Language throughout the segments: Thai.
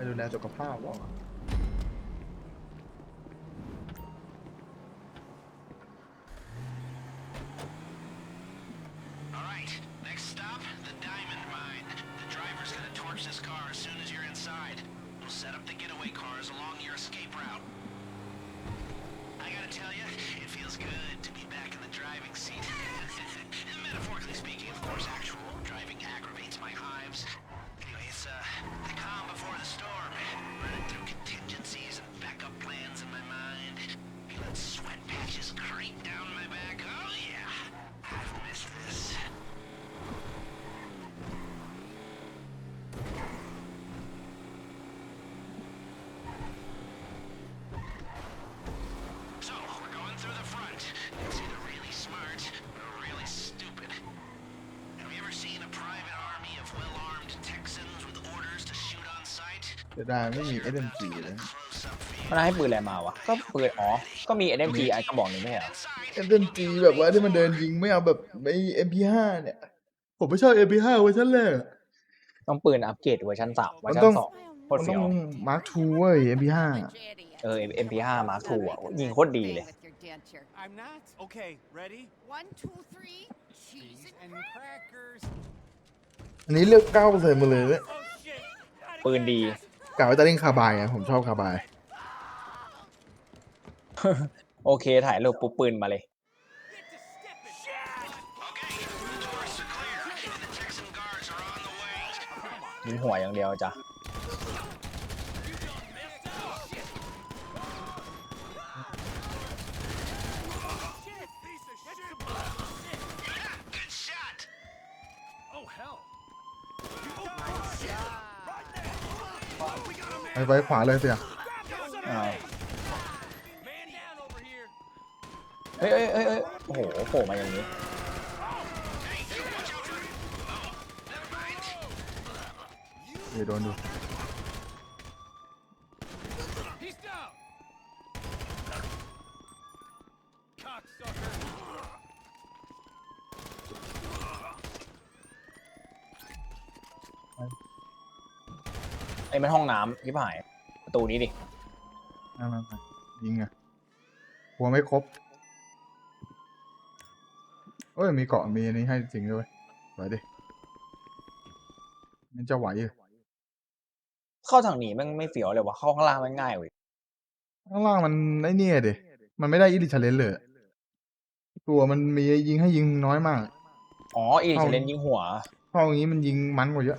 ไม่ดูแลสุขภาพว่า จะได้ไม่มี SMG เลย Close-up มันให้ปืนอะไรมาวะ ก็ปืนอ๋อ ก็มี NMG ไอ้กระบอกหนึงไม่ใช่เหรอ SMG แบบว่าที่มันเดินยิงไม่เอาแบบไม่ MP5 เนี่ย ผมไม่ชอบ MP5 เวอร์ชันแรกอะต้องปืนอัปเกรดเวอร์ชันสามเวอร์ชัมันต้อนงสองโคตรมันเฟี้ต้ยอวง Mark II เว้ย MP5 เออ MP5 Mark II อะยิงโคตรดีเลย I'm not. Okay, ready? One, two, three, cheese and and crackers. อันนี้เลือก9%หมาเลยเว้ย Oh shit! ปืนดี กล่าวว่าจะเล่นคาบายไงผมชอบคาบาย โอเคถ่ายรูปปุ๊บปืนมาเลย Okay, the tourists are clear, and the Texan guards are on the way. ยิงหัวอย่างเดียวจ้ะ ไปไปขวาเลยเสียอ้าว Man down over here. เฮ้ยเฮ้ยเฮ้ยเฮ้ยโอ้โหโผล่มาอย่างนี้ เดี๋ยวโดนดู ไอ้มันห้องน้ำที่ผาย ประตูนี้ดิ มามามายิงไงหัวไม่ครบเอ้ยมีเกาะมีอันนี้ให้จริงด้วยไหวดิมันจะไหวอยู่เข้าทางนี้แม่งไม่เฟี้ยวเลยวะเข้าข้างล่างแม่งง่ายเว้ยข้างล่างมันไอ้เนี่ยดิมันไม่ได้อิลิชาเลนเลยอะตัวมันมียิงให้ยิงน้อยมาก อ๋ออีเข้าเชเลนยิงหัว เพราะอย่างนี้มันยิงมันกว่าเยอะ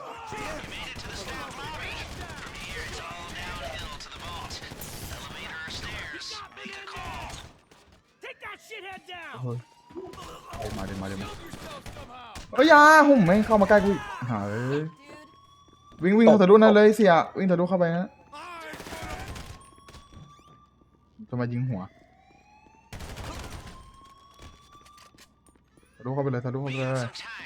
เฮ้ยเอามาเดี๋ยวมาเดี๋ยวมา Somehow. เอ้ยอยาหุ่มไม่เข้ามาใกล้กูอีกหาเอ้ยวิ่งวิ่งเข้าทะลุนั่นเลยเสียวิ่งทะลุเข้าไปนะจะมายิงหัวทะลุเข้าไปเลยทะลุเข้าไป We เล have ย some time,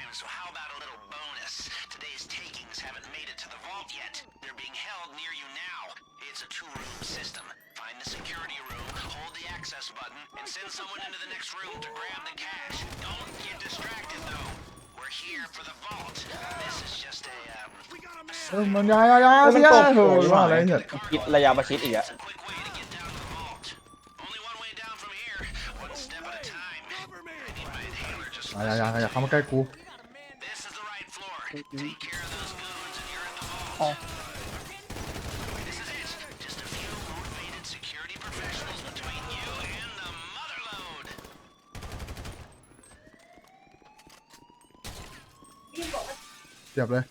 access button, and send someone into the next room to grab the cash. Don't get distracted, though. We're here for the vault. This is just a, um, เอ้ยมันยายายา เฮ้ยมัน เสีย ตบ โห โอ้ย ว่าอะไรเนี่ย คิดระยะประชิดอีกอะ a quick way to get down to the vault. Only one way down from here, one step at a time. I need my inhaler just อยาอยาอยาเข้ามาใกล้กู This is the right floor. Take care of those goons and you're in the vault. สียบเลย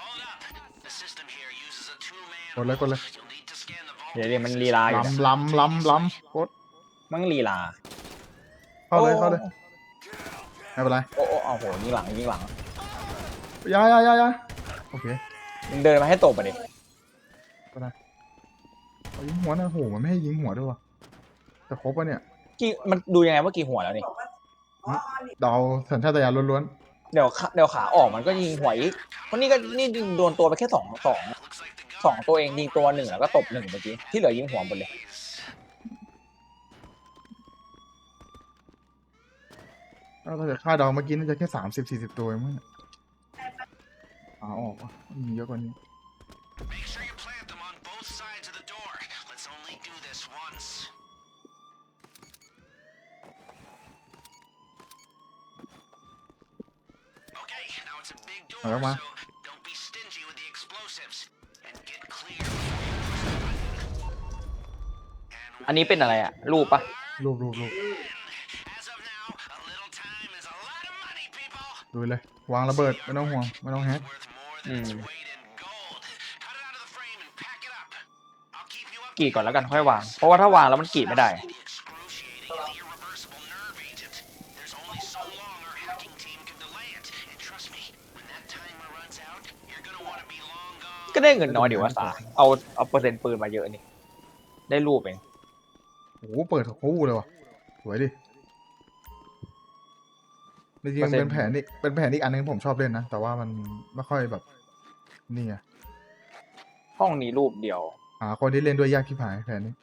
Hold up. The system here uses a two-man กดเลยกดเลย You'll need to scan the vault. เดี๋ยวเดี๋ยวมันลีลาอยู่นะลำลำลำลำกดมั่งลีลา เข้าเลยเข้าเลยไม่เป็นไรโอ้โอ้เอาโหยิงหลังยิงหลัง อยาอยาอยาอยาโอเคมึงเดินมาให้ตบไปดิก็ได้เอายิงหัวนะโหมันไม่ให้ยิงหัวด้วยวะจะครบปะเนี่ยกี่มันดูยังไงว่ากี่หัวแล้วนี่เดาสัญชาตญาณล้วน เดี๋ยวขาเดี๋ยวขาออกมันก็ยิงหวอีกวันนี้ก็นี่โดนตัวไปแค่สองสองสองตัวเองยิงตัวหนึ่งแล้วก็ตบหนึ่งเมื่อกี้ที่เหลือยิงหัวหมดเลยๆถ้าจะฆ่าดอกเมื่อกี้น่าจะแค่สามสิบสี่สิบตัวเองมั้งเนี่ยขาออกวะมีเยอะกว่านี้ นนี้เป็นอะไรอะรูปปะรูปรูปรูป as of now, a little time is a lot of money, people. ดูเลย วางระเบิด ไม่ต้องห่วง ไม่ต้องแฮก Worth more than its Mm. weight in gold. Cut it out of the frame and pack it up. I'll keep you up. กรีดก่อนแล้วกันค่อยวาง เพราะว่าถ้าวางแล้วมันกรีดไม่ได้ The excruciating and irreversible nerve agent. There's only so long our hacking team can delay it. And trust me, when that timer runs out, you're gonna want to be long gone. ก็ได้เงินน้อยดีวะสาเอาเอาเปอร์เซ็นต์ปืนมาเยอะนี่ ได้รูปเอง โอ้โหเปิดคู่เลยว่ะสวยดิจริงๆมันเป็นแผนอีกเป็นแผนอีกอันนึงผมชอบเล่นนะ แต่ว่ามันไม่ค่อยแบบ นี่ไงห้องนี้รูปเดียวหาคนที่เล่นด้วยยากที่ผายแผนนี้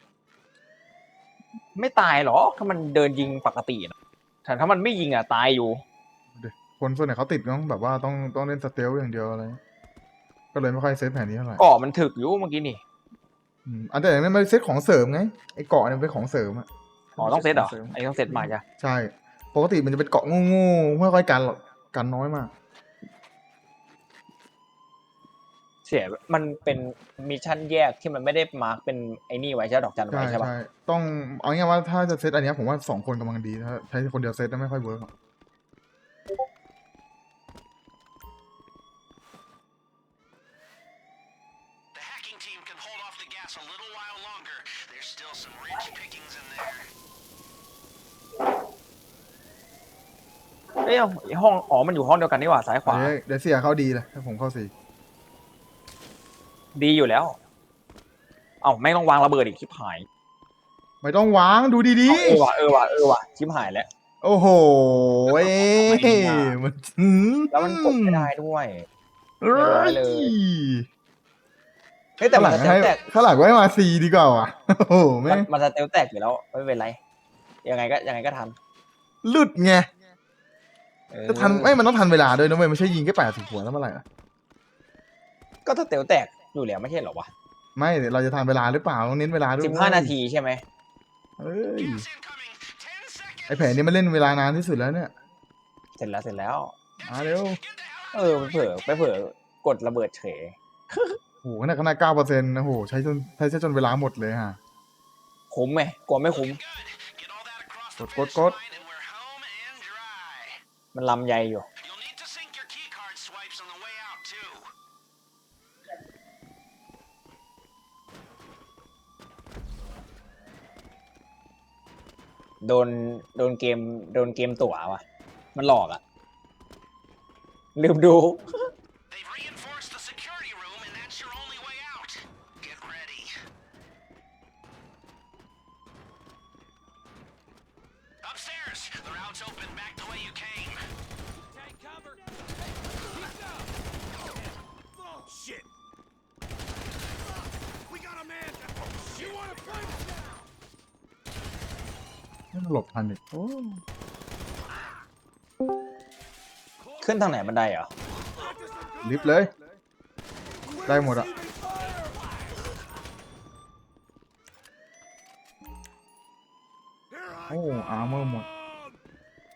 ไม่ตายหรอ ถ้ามันเดินยิงปกตินะแต่ถ้ามันไม่ยิงอะตายอยู่ คนส่วนใหญ่เขาติดต้องแบบว่าต้องต้องเล่นสเตลอย่างเดียวอะไร ก็เลยไม่ค่อยเซตแผนนี้เท่าไหร่เกาะมันถึกอยู่เมื่อกี้นี่ อืมอันแต่อย่างนั้นมันเซตของเสริมไงไอ้เกาะเนี่ยมันเป็นของเสริมอะ อ๋อต้องเซตเหรอไอ้ต้องเซตมาจ้ะใช่ ปกติมันจะเป็นเกาะโง่ๆไม่ค่อยกันหรอกกันน้อยมาก เสียมันเป็นมิชชั่นแยกที่มันไม่ได้มาร์กเป็นไอ้นี่ไว้ใช่ไหมดอกจันใช่ไว้ใช่ปะใช่ต้องเอาง่ายๆว่าถ้าจะเซตอันเนี้ยผมว่าสองคนกำลังดีถ้าใช้คนเดียวเซตแล้วไม่ค่อยเวิร์กหรอก เอ้ยไอ้ห้องอ๋อมันอยู่ห้องเดียวกันนี่หว่าซ้ายขวา เดี๋ยวเดี๋ยวเสียเข้าดีเลยถ้าผมเข้าสี่ดีอยู่แล้ว เอ้าไม่งต้องวางระเบิดอีกชิบหายไม่ต้องวางดูดีเออว่ะเออว่ะเออว่ะชิบหายแล้ว ๆ โอ้โหเอ้ยมันหืมแล้วมันกดไม่ได้ด้วย เอ้ยเลย เฮ้ยแต่ข้างหมันลังสเตให้ลแตกข้างหลังไว้มาซีดีกว่าว่ะโอ้โหมัแม่นงมันสเตลแตกอยู่แล้วไม่เป็นไรยังไงก็ยังไงก็ทันหลุดไงเออ จะทันไม่มันต้องทันเวลาด้วยนะเว้ยไม่ใช่ยิงแค่แปดสิบหัวแล้วเมื่อไหร่อะก็สเตลแตกอยู่แล้วไม่ใช่เหรอวะไม่เดี๋ยวเราจะทันเวลาหรือเปล่าต้องเน้นเวลาด้วยสิบห้านาทีใช่ไหมเอ้ย Gas incoming. Ten seconds. ไอแผนนี้มันเล่นเวลานานที่สุดแล้วเนี่ยเสร็จแล้วเสร็จแล้วมาเร็ว Get the hell out. เออไปเผลอไปเผลอกดระเบิดเฉยโอ้โหขนาดขนาดเก้าเปอร์เซ็นต์นะโหใช้จนใช้ใช้จนเวลาหมดเลยฮะคุ้มไหมกลัวไม่คุ้ม Good. Get all that across the มันลำใยอยู่ You'll need to sync your keycard swipes on the way out too. โดน โดนเกม โดนเกมตั๋วว่ะ มันหลอกอะลืมดู Upstairs. The route's open back the way you came. Take cover. He's down. Oh, shit. We got a man. You want to fight? ไม่หลบทันอีกโอ้ขึ้นทางไหนบันไดเหรอ ลิฟต์เลย ได้หมดอะ โอ้อาร์เมอร์หมด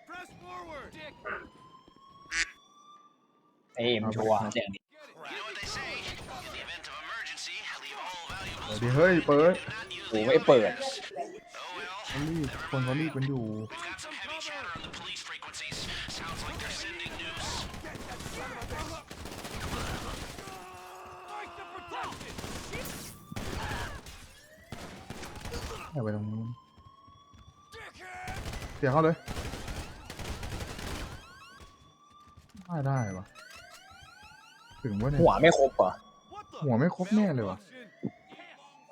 Press forward. Dick. เอ็มชัวร์เสียงดี You know what they say? In the event of emergency, leave all valuables เดี๋ยวดิเฮ้ยเปิด not use กูไม่เปิด Oh well. เขารีบคนเขารีบกันอยู่ We've got some heavy chatter on the police frequencies. Sounds like they're sending news. Fight the protection. อย่าไปตรงนู้น Dickhead. เสียเข้าเลย ได้ได้วะถึงว่าเนี่ยหัวไม่ครบเหรอ What the? หัวไม่ครบแน่เลยว่ะ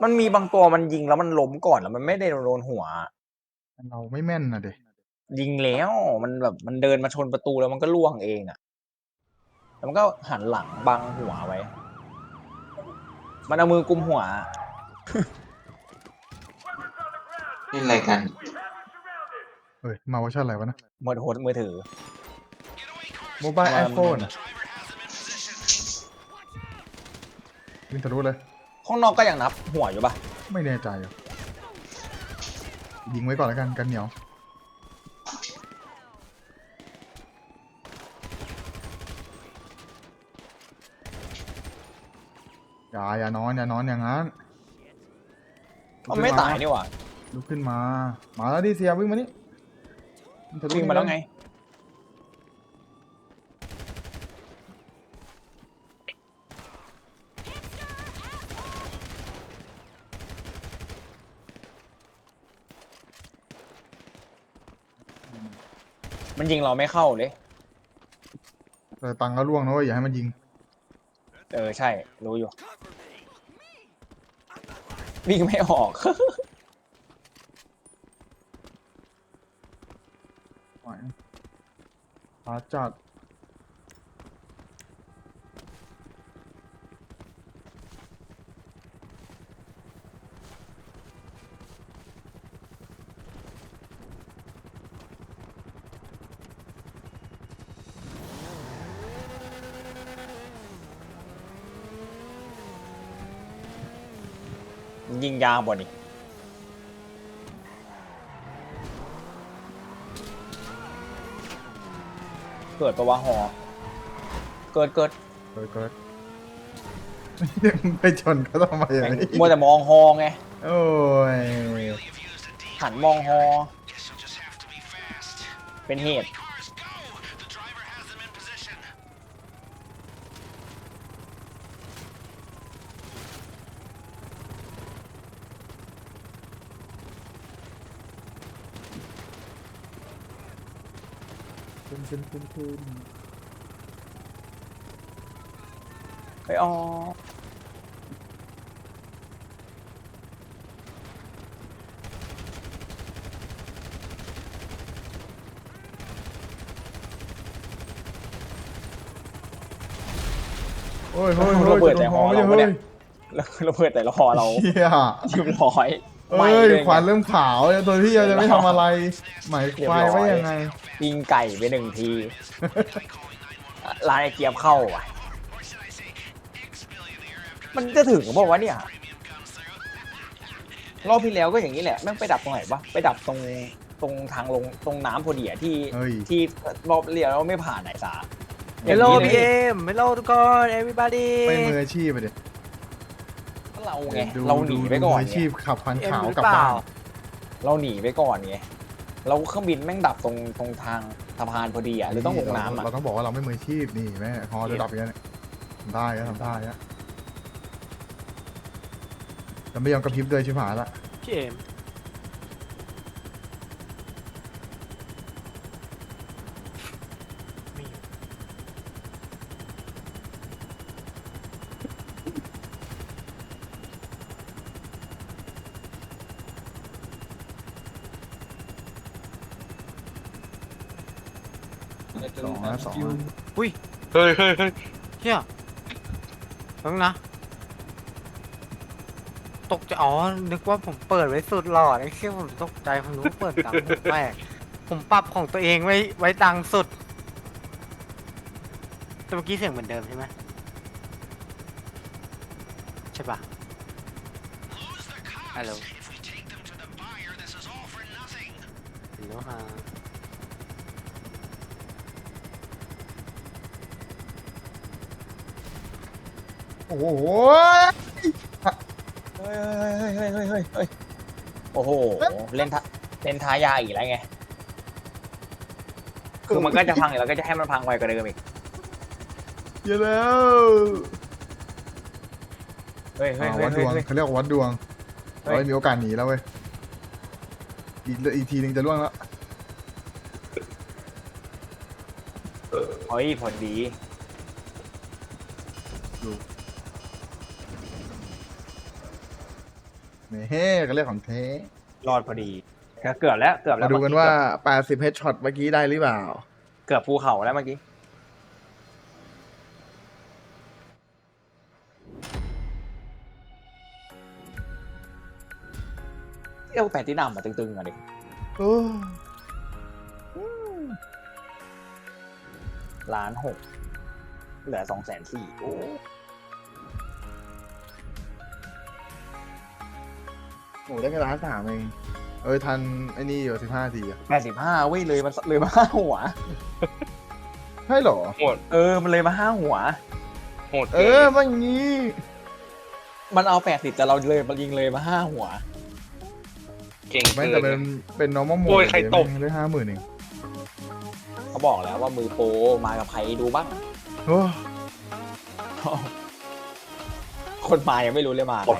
มันมีบางตัวมันยิงแล้วมันล้มก่อนแล้วมันไม่ได้โดนหัว เราไม่แม่นนะเด็ยิงแล้วมันแบบมันเดินมาชนประตูแล้วมันก็ล่วงเองอะแล้วมันก็หันหลังบังหัวไว้ มันเอามือกุมหัวเล่นอะไรกัน เฮ้ย มาเวอร์ชันอะไรวะนะมือถือมือถือ Getaway cars. โมบายไอโฟน Driver has them in position. วิ่งทะลุเลยขข้างนอกก็ยังนับหัวอยู่ปะไม่แน่ใจอะยิงไว้ก่อนแล้วกันกันเหนียว อย่าอย่านอนอย่านอนอย่างนั้นมันไม่ตายนี่หว่าลุกขึ้นมา มาแล้วดิเสียวิ่งมานี่ นทะวิ่งมาแล้วไง มันยิงเราไม่เข้าเลย แต่ตังค์ก็ล่วงนะเว้ยอย่าให้มันยิง เออใช่ รู้อยู่ วิ่งไม่ออก ไหวพาจัดยิงยางบ่นี่ เกิดปะวะหอ เกิดเกิดเกิดเกิดไปชนเขาทำไมอะแม่งมัวแต่มองฮอไง โอ้ย Really have used a deep. หันมองฮอ Guess you'll just have to be fast. เป็นเหตุ ขึ้นขึ้นขึ้นขึ้นไปอ๋อโอ้ยโอ้ยโอ้ยจะโดนหอไม่ใช่เฮ้ยแล้วระเบิดแต่ละฮอเราเฮียเรียบร้อย เอ้ไหม้ยด้วยควันไงเริ่มขาวแล้วตัวพี่จะไม่ทำอะไรหมายควายไว้ยังไงยิงไก่ไปหนึ่งทีลายไอเกียบเข้าอะ Or should I say, ex-billionaire after มันจะถึงบอกว่าวะเนี่ย premium comes through. รอบที่แล้วก็อย่างนี้แหละแม่งไปดับตรงไหนวะไปดับตรงตรงทางลงตรงน้ำพอดีอะที่เฮ้ยที่รอบเรียเราไม่ผ่านไหนสา Hello อย่างนี้พี่เลยเอ็ม Hello ทุกคน everybody ไม่มืออาชีพไปดิ เราไงดูเราหนีดูไปก่อนมือาไงชีพขับคันเอ็มขาวหรือกลับเปบ้าล่านเราหนีไปก่อนไงเราเครื่องบินแม่งดับตรงตรงทางสะพานพอดีอะหรือต้องลงน้ำอะเราต้องบอกว่าเราไม่มืออาชีพนี่แม่ฮอจะดับอย่างนี้ยทำได้ก็ทำได้อะจะไม่ยอมกระพริบด้วยชิบหายละพี่เอ็ม สองนะสองนะเฮ้ยเฮ้ยเฮ้ยเฮียฟังนะ ตกใจอ๋อ นึกว่าผมเปิดไว้สุดหลอดไอ้เชี่ยผมตกใจผมรู้ว่าเปิดต่ำผมแปลกผมปรับของตัวเองไว้ไว้ดังสุด แต่เมื่อกี้เสียงเหมือนเดิมใช่ไหมใช่ปะ Lose the cops. Hello. If we take them to the buyer, this is all for nothing. ฮัลโหลฮะ โอ้โหเฮ้ยเฮ้ยเฮ้ยเฮ้ยเฮ้ยเฮ้ยโอ้โห เล่นทาเล่นท้ายาอีกแล้วไง คือมันก็จะพังอีกแล้วก็จะให้มันพังไวกว่าเดิมอีก เยอะแล้วเฮ้ยเฮ้ยอ่าเฮ้ยวัดดเฮ้ยวงเฮ้ยเขาเรียกว่าวัดดวงเฮ้เรายไม่มีโอกาสหนีแล้วเว้ยอีกอีกทีหนึงจะล่วงแล้ว เฮ้ยพอดี เฮ้ก็เรียกของเทรอดพอดีก็เกือบแล้วเกือบแล้วมาดูกันว่าเมื่อ80เฮดช็อตเมื่อกี้ได้หรือเปล่า เกือบภูเขาแล้วเมื่อกี้เอวแปดที่นำมาตึงๆอะดิโอ้ล้านหกเหลือสองแสนสี่โอ้ อ้ได้แค่ล้านสามเองเออทันไอ้นี่อยู่สิบห้าทีอะแปดสิบห้าเว้ยเลยมันเลยมาห้าหัว ใช่เหรอ โหดเออ มันเลยมาห้าหัว โหดเอเกิอนมันอย่างนี้ มันเอาแปดสิบแต่เราเลยมันยิงเลยมาห้าหัว เก่งไม่เกิแต่นเป็นเป็น normal โอ้ mode ยใครตบ ได้ห้าหมื่นเองเขาบอกแล้วว่ามือโปรมากับใครดูบ้าง โอ้คนมายังไม่รู้เลยมาใคร